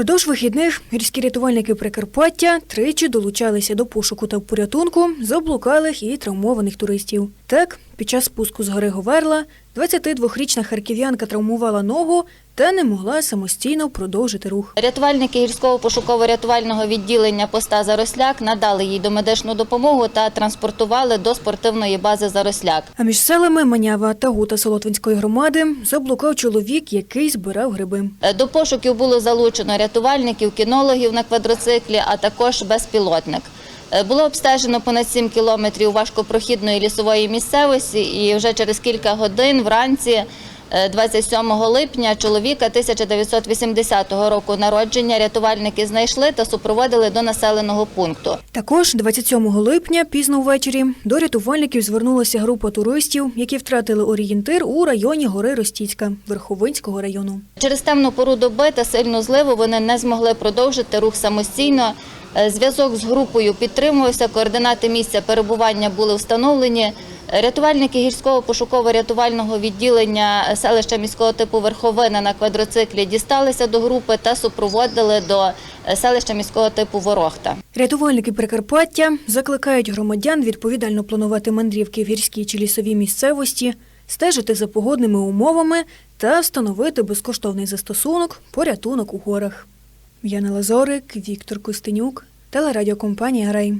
Впродовж вихідних гірські рятувальники Прикарпаття тричі долучалися до пошуку та порятунку заблукалих і травмованих туристів. Так, під час спуску з гори Говерла 22-річна харків'янка травмувала ногу та не могла самостійно продовжити рух. Рятувальники гірського пошуково-рятувального відділення поста Заросляк надали їй домедичну допомогу та транспортували до спортивної бази Заросляк. А між селами Манява та Гута Солотвинської громади заблукав чоловік, який збирав гриби. До пошуків було залучено рятувальників, кінологів на квадроциклі, а також безпілотник. Е, Було обстежено понад 7 кілометрів важкопрохідної лісової місцевості і вже через кілька годин вранці 27 липня чоловіка 1980 року народження рятувальники знайшли та супроводили до населеного пункту. Також 27 липня, пізно ввечері, до рятувальників звернулася група туристів, які втратили орієнтир у районі гори Ростіцька Верховинського району. Через темну пору доби та сильну зливу вони не змогли продовжити рух самостійно. Е, Зв'язок з групою підтримувався, координати місця перебування були встановлені. Рятувальники гірського пошуково-рятувального відділення селища міського типу Верховина на квадроциклі дісталися до групи та супроводили до селища міського типу Ворохта. Рятувальники Прикарпаття закликають громадян відповідально планувати мандрівки в гірській чи лісовій місцевості, стежити за погодними умовами та встановити безкоштовний застосунок порятунок у горах. Яна Лазорик, Віктор Костенюк, телерадіокомпанія Грай.